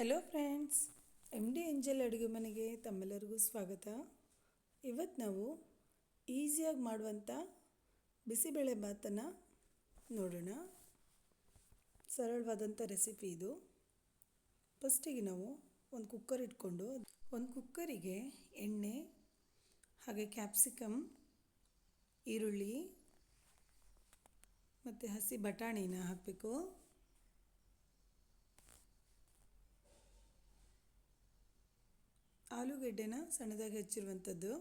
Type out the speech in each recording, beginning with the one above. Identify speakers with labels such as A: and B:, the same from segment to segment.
A: Hello friends M D Angel ಅಡುಗೆ ಮನೆಗೆ ತಮ್ಮೆಲ್ಲರಿಗೂ ಸ್ವಾಗತ. ಇವತ್ತು ನಾವು ಈಸಿಯಾಗಿ ಮಾಡುವಂಥ ಬಿಸಿಬೇಳೆ ಭಾತನ್ನು ನೋಡೋಣ. ಸರಳವಾದಂಥ ರೆಸಿಪಿ ಇದು. ಫಸ್ಟಿಗೆ ನಾವು ಒಂದು ಕುಕ್ಕರ್ ಇಟ್ಕೊಂಡು, ಒಂದು ಕುಕ್ಕರಿಗೆ ಎಣ್ಣೆ, ಹಾಗೆ ಕ್ಯಾಪ್ಸಿಕಮ್ ಈರುಳ್ಳಿ, ಮತ್ತು ಹಸಿ ಬಟಾಣಿನ ಹಾಕಬೇಕು. ಆಲೂಗೆಡ್ಡೆನ ಸಣ್ಣದಾಗಿ ಹೆಚ್ಚಿರುವಂಥದ್ದು.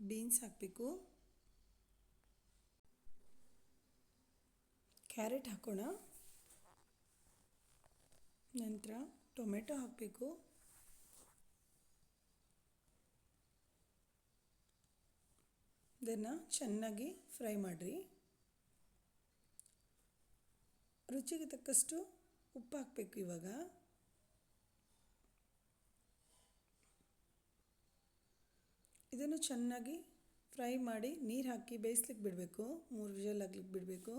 A: ಬೀನ್ಸ್ ಹಾಕಬೇಕು. ಕ್ಯಾರೆಟ್ ಹಾಕೋಣ. ನಂತರ ಟೊಮೆಟೊ ಹಾಕಬೇಕು. ಇದನ್ನು ಚೆನ್ನಾಗಿ ಫ್ರೈ ಮಾಡಿರಿ. ರುಚಿಗೆ ತಕ್ಕಷ್ಟು ಉಪ್ಪು ಹಾಕಬೇಕು ಇವಾಗ. ಇದನ್ನು ಚೆನ್ನಾಗಿ ಫ್ರೈ ಮಾಡಿ ನೀರು ಹಾಕಿ ಬೇಯಿಸ್ಲಿಕ್ಕೆ ಬಿಡಬೇಕು. ಮೂರು ವಿಷಲ್ ಆಗ್ಲಿಕ್ಕೆ ಬಿಡಬೇಕು.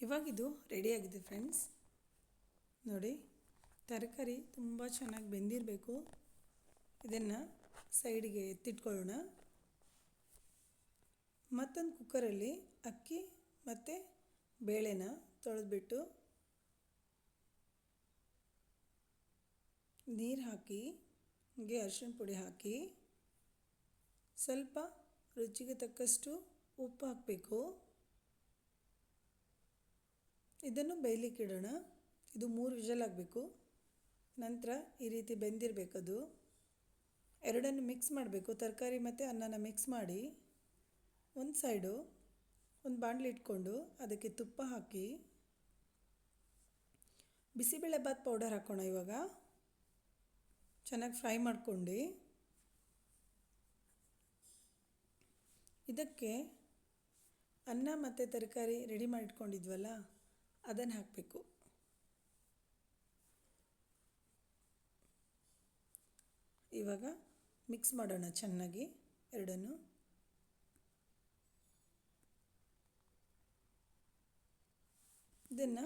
A: ಇವಾಗಿದು ರೆಡಿಯಾಗಿದೆ ಫ್ರೆಂಡ್ಸ್ ನೋಡಿ, ತರಕಾರಿ ತುಂಬ ಚೆನ್ನಾಗಿ ಬೆಂದಿರಬೇಕು. ಇದನ್ನು ಸೈಡಿಗೆ ಎತ್ತಿಟ್ಕೊಳ್ಳೋಣ. ಮತ್ತೊಂದು ಕುಕ್ಕರಲ್ಲಿ ಅಕ್ಕಿ ಮತ್ತು ಬೇಳೆನ ತೊಳೆದ್ಬಿಟ್ಟು ನೀರು ಹಾಕಿ ಹಾಗೆ ಅರಿಶಿಣ ಪುಡಿ ಹಾಕಿ, ಸ್ವಲ್ಪ ರುಚಿಗೆ ತಕ್ಕಷ್ಟು ಉಪ್ಪು ಹಾಕಬೇಕು. ಇದನ್ನು ಬೇಯಲಿಕ್ಕೆ ಇಡೋಣ. ಇದು ಮೂರು ವಿಜಲ್ ಆಗಬೇಕು. ನಂತರ ಈ ರೀತಿ ಬೆಂದಿರಬೇಕದು ಎರಡನ್ನು ಮಿಕ್ಸ್ ಮಾಡಬೇಕು. ತರಕಾರಿ ಮತ್ತು ಅನ್ನನ ಮಿಕ್ಸ್ ಮಾಡಿ. ಒಂದು ಸೈಡು ಒಂದು ಬಾಣಲಿ ಇಟ್ಕೊಂಡು ಅದಕ್ಕೆ ತುಪ್ಪ ಹಾಕಿ. ಬಿಸಿಬೇಳೆ ಬಾತ್ ಪೌಡರ್ ಹಾಕೋಣ ಇವಾಗ. ಚೆನ್ನಾಗಿ ಫ್ರೈ ಮಾಡ್ಕೊಂಡು ಇದಕ್ಕೆ ಅನ್ನ ಮತ್ತು ತರಕಾರಿ ರೆಡಿ ಮಾಡಿಟ್ಕೊಂಡಿದ್ವಲ್ಲ, ಅದನ್ನು ಹಾಕಬೇಕು. ಇವಾಗ ಮಿಕ್ಸ್ ಮಾಡೋಣ ಚೆನ್ನಾಗಿ ಎರಡನ್ನು. ಇದನ್ನು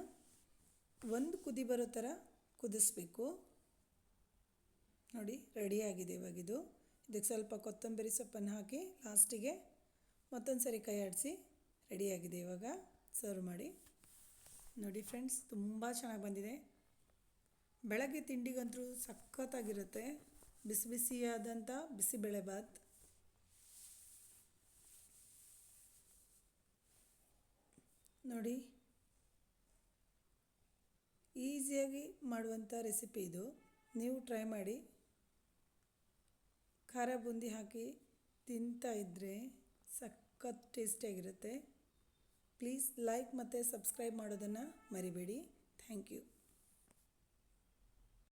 A: ಒಂದು ಕುದಿ ಬರೋ ಥರ ಕುದಿಸ್ಬೇಕು. ನೋಡಿ ರೆಡಿಯಾಗಿದೆ ಇವಾಗಿದು. ಇದಕ್ಕೆ ಸ್ವಲ್ಪ ಕೊತ್ತಂಬರಿ ಸೊಪ್ಪನ್ನು ಹಾಕಿ ಲಾಸ್ಟಿಗೆ ಮತ್ತೊಂದು ಸರಿ ಕೈ ಆಡಿಸಿ ರೆಡಿಯಾಗಿದೆ ಇವಾಗ. ಸರ್ವ್ ಮಾಡಿ. ನೋಡಿ ಫ್ರೆಂಡ್ಸ್ ತುಂಬ ಚೆನ್ನಾಗಿ ಬಂದಿದೆ. ಬೆಳಗ್ಗೆ ತಿಂಡಿಗಂತೂ ಸಖತ್ತಾಗಿರುತ್ತೆ. ಬಿಸಿ ಬಿಸಿಯಾದಂಥ ಬಿಸಿಬೇಳೆಬಾತ್ ನೋಡಿ. ಈಸಿಯಾಗಿ ಮಾಡುವಂಥ ರೆಸಿಪಿ ಇದು. ನೀವು ಟ್ರೈ ಮಾಡಿ. ಖಾರ ಬೂಂದಿ ಹಾಕಿ ತಿಂತಾ ಇದ್ದರೆ ಸಖತ್ ಟೇಸ್ಟಿಯಾಗಿರುತ್ತೆ ಪ್ಲೀಸ್ ಲೈಕ್ ಮತ್ತು ಸಬ್ಸ್ಕ್ರೈಬ್ ಮಾಡೋದನ್ನು ಮರಿಬೇಡಿ. Thank you.